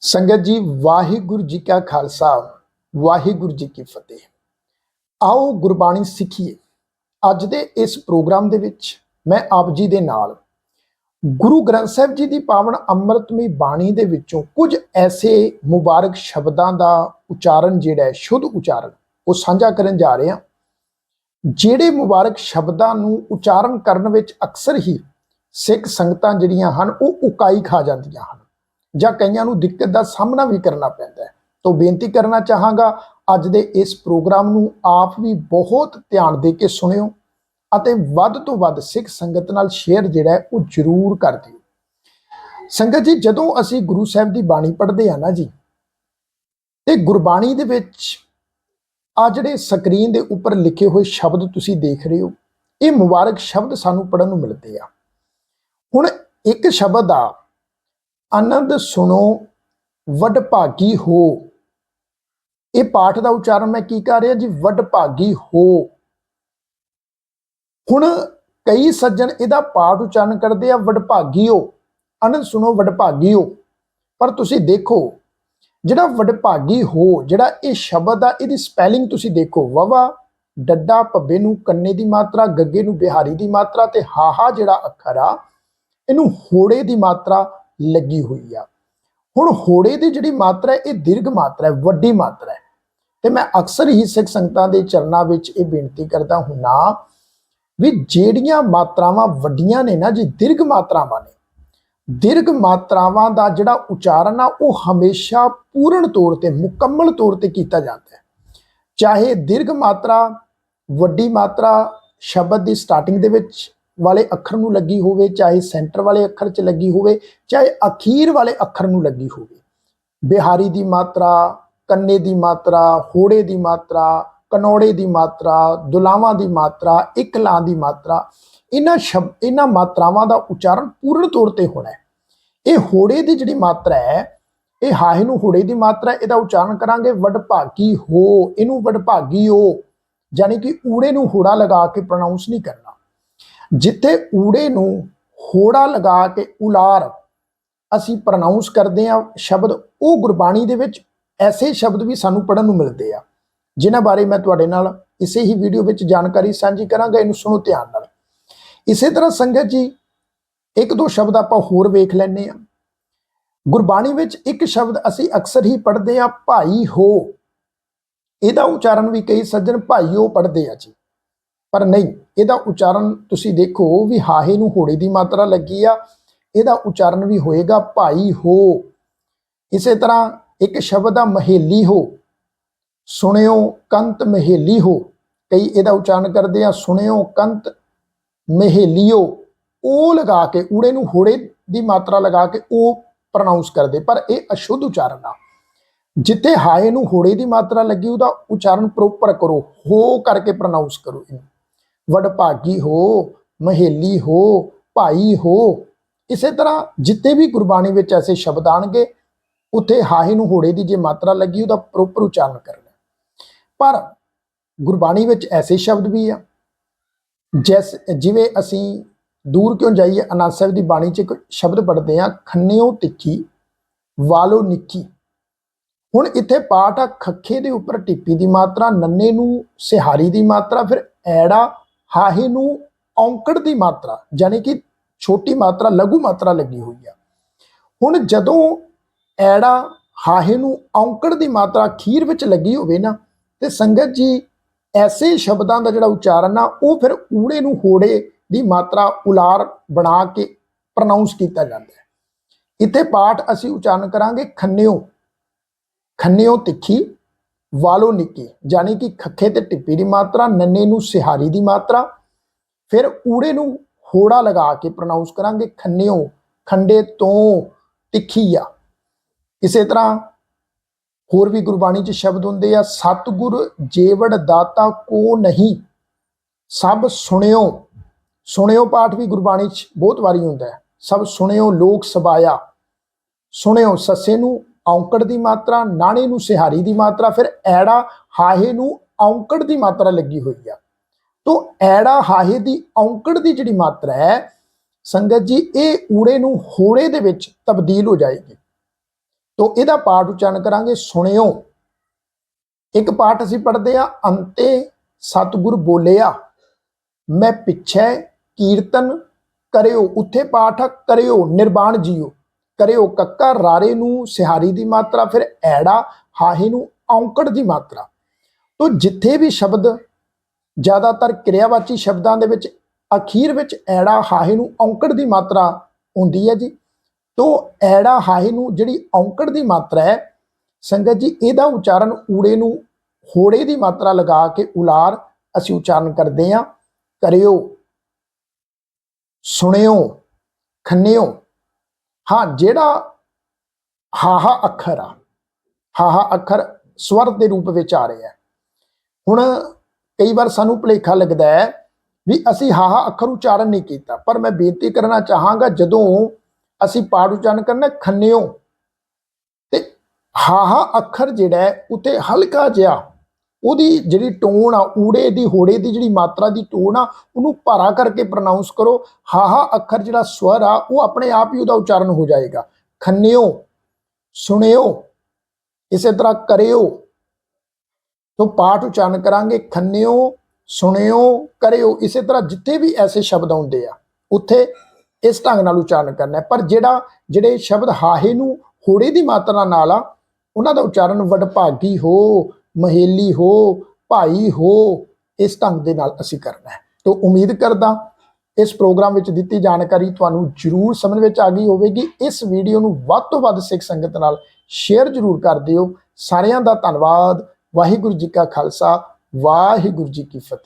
ਸੰਗਤ ਜੀ, ਵਾਹਿਗੁਰੂ ਜੀ ਕਾ ਖਾਲਸਾ, ਵਾਹਿਗੁਰੂ ਜੀ ਕੀ ਫਤਿਹ। ਆਓ ਗੁਰਬਾਣੀ ਸਿੱਖੀਏ। ਅੱਜ ਦੇ ਇਸ ਪ੍ਰੋਗਰਾਮ ਦੇ ਵਿੱਚ ਮੈਂ ਆਪ ਜੀ ਦੇ ਨਾਲ ਗੁਰੂ ਗ੍ਰੰਥ ਸਾਹਿਬ ਜੀ ਦੀ ਪਾਵਨ ਅੰਮ੍ਰਿਤਮਈ ਬਾਣੀ ਦੇ ਵਿੱਚੋਂ ਕੁਝ ਐਸੇ ਮੁਬਾਰਕ ਸ਼ਬਦਾਂ ਦਾ ਉਚਾਰਨ ਜਿਹੜਾ ਹੈ, ਸ਼ੁੱਧ ਉਚਾਰਨ, ਉਹ ਸਾਂਝਾ ਕਰਨ ਜਾ ਰਹੇ ਹਾਂ। ਜਿਹੜੇ ਮੁਬਾਰਕ ਸ਼ਬਦਾਂ ਨੂੰ ਉਚਾਰਨ ਕਰਨ ਵਿੱਚ ਅਕਸਰ ਹੀ ਸਿੱਖ ਸੰਗਤਾਂ ਜਿਹੜੀਆਂ ਹਨ, ਉਹ ਉਕਾਈ ਖਾ ਜਾਂਦੀਆਂ ਹਨ। ਜਾਂ ਕਈਆਂ ਨੂੰ ਦਿੱਕਤ ਦਾ ਸਾਹਮਣਾ ਵੀ ਕਰਨਾ ਪੈਂਦਾ ਹੈ। ਤੋਂ ਬੇਨਤੀ ਕਰਨਾ ਚਾਹਾਂਗਾ, ਅੱਜ ਦੇ ਇਸ ਪ੍ਰੋਗਰਾਮ ਨੂੰ ਆਪ ਵੀ ਬਹੁਤ ਧਿਆਨ ਦੇ ਕੇ ਸੁਣਿਓ ਅਤੇ ਵੱਧ ਤੋਂ ਵੱਧ ਸਿੱਖ ਸੰਗਤ ਨਾਲ ਸ਼ੇਅਰ ਜਿਹੜਾ ਉਹ ਜ਼ਰੂਰ ਕਰ ਦਿਓ। ਸੰਗਤ ਜੀ, ਜਦੋਂ ਅਸੀਂ ਗੁਰੂ ਸਾਹਿਬ ਦੀ ਬਾਣੀ ਪੜ੍ਹਦੇ ਆ ਨਾ ਜੀ, ਤੇ ਗੁਰਬਾਣੀ ਦੇ ਵਿੱਚ ਆ ਜਿਹੜੇ ਸਕਰੀਨ ਦੇ ਉੱਪਰ ਲਿਖੇ ਹੋਏ ਸ਼ਬਦ ਤੁਸੀਂ ਦੇਖ ਰਹੇ ਹੋ, ਇਹ ਮੁਬਾਰਕ ਸ਼ਬਦ ਸਾਨੂੰ ਪੜਨ ਨੂੰ ਮਿਲਦੇ ਆ। ਹੁਣ ਇੱਕ ਸ਼ਬਦ ਆ ਆਨੰਦ ਸੁਣੋ, ਵੱਡ ਭਾਗੀ ਹੋ। ਇਹ ਪਾਠ ਦਾ ਉਚਾਰਨ ਮੈਂ ਕੀ ਕਰ ਰਿਹਾ ਜੀ? ਵੱਡ ਭਾਗੀ ਹੋ। ਹੁਣ ਕਈ ਸੱਜਣ ਇਹਦਾ ਪਾਠ ਉਚਾਰਨ ਕਰਦੇ ਆ ਵਡਭਾਗੀਓ ਆਨੰਦ ਸੁਣੋ ਵਡਭਾਗੀਓ ਪਰ ਤੁਸੀਂ ਦੇਖੋ, ਜਿਹੜਾ ਵਡਭਾਗੀ ਹੋ, ਜਿਹੜਾ ਇਹ ਸ਼ਬਦ ਆ, ਇਹਦੀ ਸਪੈਲਿੰਗ ਤੁਸੀਂ ਦੇਖੋ। ਵਵਾ ਡੱਡਾ ਪੱਬੇ ਨੂੰ, ਕੰਨੇ ਦੀ ਮਾਤਰਾ, ਗੱਗੇ ਨੂੰ, ਬਿਹਾਰੀ ਦੀ ਮਾਤਰਾ ਤੇ ਹਾਹਾ ਜਿਹੜਾ ਅੱਖਰ ਆ, ਇਹਨੂੰ ਹੋੜੇ ਦੀ ਮਾਤਰਾ ਲੱਗੀ ਹੋਈ ਆ। ਹੁਣ ਹੋੜੇ ਦੀ ਜਿਹੜੀ ਮਾਤਰਾ ਹੈ, ਇਹ ਦੀਰਘ ਮਾਤਰਾ ਹੈ, ਵੱਡੀ ਮਾਤਰਾ ਹੈ। ਤੇ ਮੈਂ ਅਕਸਰ ਹੀ ਸਿੱਖ ਸੰਗਤਾਂ ਦੇ ਚਰਨਾਂ ਵਿੱਚ ਇਹ ਬੇਨਤੀ ਕਰਦਾ ਹੁੰਨਾ ਵੀ ਜਿਹੜੀਆਂ ਮਾਤਰਾਵਾਂ ਵੱਡੀਆਂ ਨੇ ਨਾ, ਜੀ ਦੀਰਘ ਮਾਤਰਾਵਾਂ ਨੇ, ਦੀਰਘ ਮਾਤਰਾਵਾਂ ਦਾ ਜਿਹੜਾ ਉਚਾਰਨ ਆ, ਉਹ ਹਮੇਸ਼ਾ ਪੂਰਨ ਤੌਰ ਤੇ, ਮੁਕੰਮਲ ਤੌਰ ਤੇ ਕੀਤਾ ਜਾਂਦਾ ਹੈ। ਚਾਹੇ ਦੀਰਘ ਮਾਤਰਾ, ਵੱਡੀ ਮਾਤਰਾ, ਸ਼ਬਦ ਦੀ ਸਟਾਰਟਿੰਗ ਦੇ ਵਿੱਚ ਵਾਲੇ ਅੱਖਰ ਨੂੰ ਲੱਗੀ ਹੋਵੇ, ਚਾਹੇ ਸੈਂਟਰ ਵਾਲੇ ਅੱਖਰ 'ਚ ਲੱਗੀ ਹੋਵੇ, ਚਾਹੇ ਅਖੀਰ ਵਾਲੇ ਅੱਖਰ ਨੂੰ ਲੱਗੀ ਹੋਵੇ। ਬਿਹਾਰੀ ਦੀ ਮਾਤਰਾ, ਕੰਨੇ ਦੀ ਮਾਤਰਾ, ਹੋੜੇ ਦੀ ਮਾਤਰਾ, ਕਨੌੜੇ ਦੀ ਮਾਤਰਾ, ਦੁਲਾਵਾਂ ਦੀ ਮਾਤਰਾ ਇਕਲਾਂ ਦੀ ਮਾਤਰਾ, ਇਹਨਾਂ ਸ਼ਬ, ਇਹਨਾਂ ਮਾਤਰਾਵਾਂ ਦਾ ਉਚਾਰਨ ਪੂਰਨ ਤੌਰ ਤੇ ਹੋਣਾ ਹੈ। ਇਹ ਹੋੜੇ ਦੀ ਜਿਹੜੀ ਮਾਤਰਾ ਹੈ, ਇਹ ਹਾਹੇ ਨੂੰ ਹੋੜੇ ਦੀ ਮਾਤਰਾ, ਇਹਦਾ ਉਚਾਰਨ ਕਰਾਂਗੇ, ਵਡਭਾਗੀ ਹੋ, ਇਹਨੂੰ ਵਡਭਾਗੀ ਹੋ ਯਾਨੀ ਕਿ ਊੜੇ ਨੂੰ ਹੋੜਾ ਲਗਾ ਕੇ ਪ੍ਰੋਨਾਂਸ ਨਹੀਂ ਕਰਨਾ। ਜਿੱਥੇ ਊੜੇ ਨੂੰ ਹੋੜਾ ਲਗਾ ਕੇ ਉਲਾਰ, ਅਸੀਂ ਪ੍ਰੋਨਾਂਸ ਕਰਦੇ ਆ ਸ਼ਬਦ, ਉਹ ਗੁਰਬਾਣੀ ਦੇ ਵਿੱਚ ਐਸੇ ਸ਼ਬਦ ਵੀ ਸਾਨੂੰ ਪੜਨ ਨੂੰ ਮਿਲਦੇ ਆ। ਜਿਨ੍ਹਾਂ ਬਾਰੇ ਮੈਂ ਤੁਹਾਡੇ ਨਾਲ ਇਸੇ ਹੀ ਵੀਡੀਓ ਵਿੱਚ ਜਾਣਕਾਰੀ ਸਾਂਝੀ ਕਰਾਂਗਾ, ਇਹਨੂੰ ਸੁਣੋ ਧਿਆਨ ਨਾਲ। ਇਸੇ ਤਰ੍ਹਾਂ ਸੰਗਤ ਜੀ, ਇੱਕ ਦੋ ਸ਼ਬਦ ਆਪਾਂ ਹੋਰ ਵੇਖ ਲੈਣੇ ਆ ਗੁਰਬਾਣੀ ਵਿੱਚ ਇੱਕ ਸ਼ਬਦ ਅਸੀਂ ਅਕਸਰ ਹੀ ਪੜ੍ਹਦੇ ਆ ਭਾਈ ਹੋ। ਇਹਦਾ ਉਚਾਰਨ ਵੀ ਕਈ ਸੱਜਣ ਭਾਈਓ ਪੜ੍ਹਦੇ ਆ ਜੀ। ਪਰ ਨਹੀਂ, ਇਹਦਾ ਉਚਾਰਨ ਤੁਸੀਂ ਦੇਖੋ ਵੀ ਹਾਹੇ ਨੂੰ ਹੋੜੇ ਦੀ ਮਾਤਰਾ ਲੱਗੀ ਆ, ਇਹਦਾ ਉਚਾਰਨ ਵੀ ਹੋਏਗਾ ਭਾਈ ਹੋ। ਇਸੇ ਤਰ੍ਹਾਂ ਇੱਕ ਸ਼ਬਦ ਆ, ਮਹੇਲੀ ਹੋ। ਸੁਣਿਓ ਕੰਤ ਮਹੇਲੀ ਹੋ। ਕਈ ਇਹਦਾ ਉਚਾਰਨ ਕਰਦੇ ਆ, ਸੁਣਿਓ ਕੰਤ ਮਹੇਲੀਓ। ਉਹ ਲਗਾ ਕੇ, ਊੜੇ ਨੂੰ ਹੋੜੇ ਦੀ ਮਾਤਰਾ ਲਗਾ ਕੇ ਉਹ ਪ੍ਰੋਨਾਂਸ ਕਰਦੇ, ਪਰ ਇਹ ਅਸ਼ੁੱਧ ਉਚਾਰਨ ਆ। ਜਿੱਥੇ ਹਾਏ ਨੂੰ ਹੋੜੇ ਦੀ ਮਾਤਰਾ ਲੱਗੀ, ਉਹਦਾ ਉਚਾਰਨ ਪ੍ਰੋਪਰ ਕਰੋ, ਹੋ ਕਰਕੇ ਪ੍ਰੋਨਾਂਸ ਕਰੋ ਇਹਨੂੰ। ਵਡਭਾਗੀ ਹੋ, ਮਹੇਲੀ ਹੋ, ਭਾਈ ਹੋ। ਇਸੇ ਤਰ੍ਹਾਂ ਜਿੱਤੇ ਵੀ ਗੁਰਬਾਣੀ ਵਿੱਚ ਐਸੇ ਸ਼ਬਦ ਆਣਗੇ, ਉੱਥੇ ਹਾਹੇ ਨੂੰ ਹੋੜੇ ਦੀ ਜੇ ਮਾਤਰਾ ਲੱਗੀ, ਉਹਦਾ ਪ੍ਰੋਪਰ ਉਚਾਰਨ ਕਰਨਾ ਪਰ ਗੁਰਬਾਣੀ ਵਿੱਚ ਐਸੇ ਸ਼ਬਦ ਵੀ ਆ, ਜੈਸ ਜਿਵੇਂ ਅਸੀਂ ਦੂਰ ਕਿਉਂ ਜਾਈਏ, ਅਨੰਦ ਸਾਹਿਬ ਦੀ ਬਾਣੀ 'ਚ ਇੱਕ ਸ਼ਬਦ ਪੜ੍ਹਦੇ ਆ ਖੰਨਿਓ ਤਿੱਖੀ, ਵਾਲੋ ਨਿੱਕੀ ਹੁਣ ਇੱਥੇ ਪਾਠ ਆ, ਖੱਖੇ ਦੇ ਉੱਪਰ ਟਿੱਪੀ ਦੀ ਮਾਤਰਾ, ਨੰਨੇ ਨੂੰ ਸਿਹਾਰੀ ਦੀ ਮਾਤਰਾ, ਫਿਰ ਐੜਾ ਹਾਹੇ ਨੂੰ ਔਂਕੜ ਦੀ ਮਾਤਰਾ ਯਾਨੀ ਕਿ ਛੋਟੀ ਮਾਤਰਾ, ਲਘੂ ਮਾਤਰਾ ਲੱਗੀ ਹੋਈ ਆ। ਹੁਣ ਜਦੋਂ ਐੜਾ ਹਾਹੇ ਨੂੰ ਔਂਕੜ ਦੀ ਮਾਤਰਾ ਖੀਰ ਵਿੱਚ ਲੱਗੀ ਹੋਵੇ ਨਾ, ਤੇ ਸੰਗਤ ਜੀ ਐਸੇ ਸ਼ਬਦਾਂ ਦਾ ਜਿਹੜਾ ਉਚਾਰਨ ਆ, ਉਹ ਫਿਰ ਊੜੇ ਨੂੰ ਹੋੜੇ ਦੀ ਮਾਤਰਾ ਉਲਾਰ ਬਣਾ ਕੇ ਪ੍ਰੋਨਾਂਸ ਕੀਤਾ ਜਾਂਦਾ ਹੈ। ਇੱਥੇ ਪਾਠ ਅਸੀਂ ਉਚਾਰਨ ਕਰਾਂਗੇ ਖੰਨਿਓ ਖੰਨਿਓ ਤਿੱਖੀ। ਵਾਲੋ ਨਿੱਕੇ ਯਾਨੀ ਕਿ ਖੱਖੇ ਤੇ ਟਿੱਪੀ ਦੀ ਮਾਤਰਾ, ਨੰਨੇ ਨੂੰ ਸਿਹਾਰੀ ਦੀ ਮਾਤਰਾ। ਫਿਰ ਊੜੇ ਨੂੰ ਹੋੜਾ ਲਗਾ ਕੇ ਪ੍ਰੋਨਾਂਸ ਕਰਾਂਗੇ ਖੰਨਿਓ, ਖੰਡੇ ਤੋਂ ਤਿੱਖੀ ਆ ਇਸੇ ਤਰ੍ਹਾਂ ਹੋਰ ਵੀ ਗੁਰਬਾਣੀ 'ਚ ਸ਼ਬਦ ਹੁੰਦੇ ਆ, ਸਤਿਗੁਰ ਜੇਵੜ ਦਾਤਾ ਕੋ ਨਹੀਂ, ਸਭ ਸੁਣਿਓ। ਸੁਣਿਓ ਪਾਠ ਵੀ ਗੁਰਬਾਣੀ 'ਚ ਬਹੁਤ ਵਾਰੀ ਹੁੰਦਾ ਹੈ। ਸਭ ਸੁਣਿਓ ਲੋਕ ਸਬਾਇਆ ਸੁਣਿਓ ਸੱਸੇ ਨੂੰ ਔਂਕੜ ਦੀ ਮਾਤਰਾ, ਨਾਣੇ ਨੂੰ ਸਿਹਾਰੀ ਦੀ ਮਾਤਰਾ, ਫਿਰ ਐੜਾ ਹਾਹੇ ਨੂੰ ਔਂਕੜ ਦੀ ਮਾਤਰਾ ਲੱਗੀ ਹੋਈ ਆ। ਤੋਂ ਐੜਾ ਹਾਹੇ ਦੀ ਔਂਕੜ ਦੀ ਜਿਹੜੀ ਮਾਤਰਾ ਹੈ, ਸੰਗਤ ਜੀ, ਇਹ ਊੜੇ ਨੂੰ ਹੋੜੇ ਦੇ ਵਿੱਚ ਤਬਦੀਲ ਹੋ ਜਾਏਗੀ। ਤੋ ਇਹਦਾ ਪਾਠ ਉਚਾਰਨ ਕਰਾਂਗੇ, ਸੁਣਿਓ। ਇੱਕ ਪਾਠ ਅਸੀਂ ਪੜ੍ਹਦੇ ਆ ਅੰਤੇ ਸਤਿਗੁਰ ਬੋਲਿਆ, ਮੈਂ ਪਿੱਛੇ ਕੀਰਤਨ ਕਰਿਓ, ਉੱਥੇ ਪਾਠ ਕਰਿਓ ਨਿਰਵਾਣ ਜੀਓ। ਕਰਿਓ ਕੱਕਾ, ਰਾਰੇ ਨੂੰ ਸਿਹਾਰੀ ਦੀ ਮਾਤਰਾ, ਫਿਰ ਐੜਾ, ਹਾਹੇ ਨੂੰ ਔਂਕੜ ਦੀ ਮਾਤਰਾ। ਤੋ ਜਿੱਥੇ ਵੀ ਸ਼ਬਦ, ਜ਼ਿਆਦਾਤਰ ਕਿਰਿਆਵਾਚੀ ਸ਼ਬਦਾਂ ਦੇ ਵਿੱਚ, ਅਖੀਰ ਵਿੱਚ ਐੜਾ, ਹਾਹੇ ਨੂੰ ਔਂਕੜ ਦੀ ਮਾਤਰਾ ਹੁੰਦੀ ਹੈ ਜੀ। ਤੋ ਐੜਾ, ਹਾਹੇ ਨੂੰ ਜਿਹੜੀ ਔਂਕੜ ਦੀ ਮਾਤਰਾ ਹੈ, ਸੰਗਤ ਜੀ, ਇਹਦਾ ਉਚਾਰਨ ਊੜੇ ਨੂੰ ਹੋੜੇ ਦੀ ਮਾਤਰਾ ਲਗਾ ਕੇ ਉਲਾਰ ਅਸੀਂ ਉਚਾਰਨ ਕਰਦੇ ਹਾਂ। ਕਰਿਓ, ਸੁਣਿਓ, ਖੰਨਿਓ। ਹਾਂ, ਜਿਹੜਾ ਹਾਹਾ ਅੱਖਰ ਆ, ਹਾਹਾ ਅੱਖਰ ਸਵਰ ਦੇ ਰੂਪ ਵਿੱਚ ਆ ਰਿਹਾ ਹੁਣ ਕਈ ਵਾਰ ਸਾਨੂੰ ਭੁਲੇਖਾ ਲੱਗਦਾ ਹੈ ਵੀ ਅਸੀਂ ਹਾਹਾ ਅੱਖਰ ਉਚਾਰਨ ਨਹੀਂ ਕੀਤਾ, ਪਰ ਮੈਂ ਬੇਨਤੀ ਕਰਨਾ ਚਾਹਾਂਗਾ ਜਦੋਂ ਅਸੀਂ ਪਾਠ ਉਚਾਰਨ ਕਰਨਾ ਖੰਨਿਓ। ਤੇ ਹਾਹਾ ਅੱਖਰ ਜਿਹੜਾ ਹੈ, ਉਤੇ ਹਲਕਾ ਜਿਹਾ ਉਹਦੀ ਜਿਹੜੀ ਟੋਨ ਆ, ਊੜੇ ਦੀ, ਹੋੜੇ ਦੀ ਜਿਹੜੀ ਮਾਤਰਾ ਦੀ ਟੋਨ ਆ, ਉਹਨੂੰ ਭਾਰਾ ਕਰਕੇ ਪ੍ਰੋਨਾਂਸ ਕਰੋ। ਹਾਹਾ, ਅੱਖਰ ਜਿਹੜਾ ਸਵਰ ਆ, ਉਹ ਆਪਣੇ ਆਪ ਹੀ ਉਹਦਾ ਉਚਾਰਨ ਹੋ ਜਾਏਗਾ। ਖੰਨਿਓ, ਸੁਣਿਓ, ਇਸੇ ਤਰ੍ਹਾਂ ਕਰਿਓ। ਤੋਂ ਪਾਠ ਉਚਾਰਨ ਕਰਾਂਗੇ। ਖੰਨਿਓ, ਸੁਣਿਓ, ਕਰਿਓ, ਇਸੇ ਤਰ੍ਹਾਂ ਜਿੱਥੇ ਵੀ ਐਸੇ ਸ਼ਬਦ ਆਉਂਦੇ ਆ, ਉੱਥੇ ਇਸ ਢੰਗ ਨਾਲ ਉਚਾਰਨ ਕਰਨਾ ਪਰ ਜਿਹੜਾ, ਜਿਹੜੇ ਸ਼ਬਦ ਹਾਹੇ ਨੂੰ, ਹੋੜੇ ਦੀ ਮਾਤਰਾ ਨਾਲ ਆ, ਉਹਨਾਂ ਦਾ ਉਚਾਰਨ ਵਡਭਾਗੀ ਹੋ। ਮਹੇਲੀ ਹੋ, ਭਾਈ ਹੋ, ਇਸ ਢੰਗ ਦੇ ਨਾਲ ਅਸੀਂ ਕਰਨਾ ਹੈ। ਤੋਂ ਉਮੀਦ ਕਰਦਾ ਇਸ ਪ੍ਰੋਗਰਾਮ ਵਿੱਚ ਦਿੱਤੀ ਜਾਣਕਾਰੀ ਤੁਹਾਨੂੰ ਜਰੂਰ ਸਮਝ ਵਿੱਚ ਆ ਗਈ ਹੋਵੇਗੀ। ਇਸ ਵੀਡੀਓ ਨੂੰ ਵੱਧ ਤੋਂ ਵੱਧ ਸਿੱਖ ਸੰਗਤ ਨਾਲ ਸ਼ੇਅਰ ਜਰੂਰ ਕਰ ਦਿਓ। ਸਾਰਿਆਂ ਦਾ ਧੰਨਵਾਦ। ਵਾਹਿਗੁਰੂ ਜੀ ਕਾ ਖਾਲਸਾ, ਵਾਹਿਗੁਰੂ ਜੀ ਕੀ ਫਤਿਹ।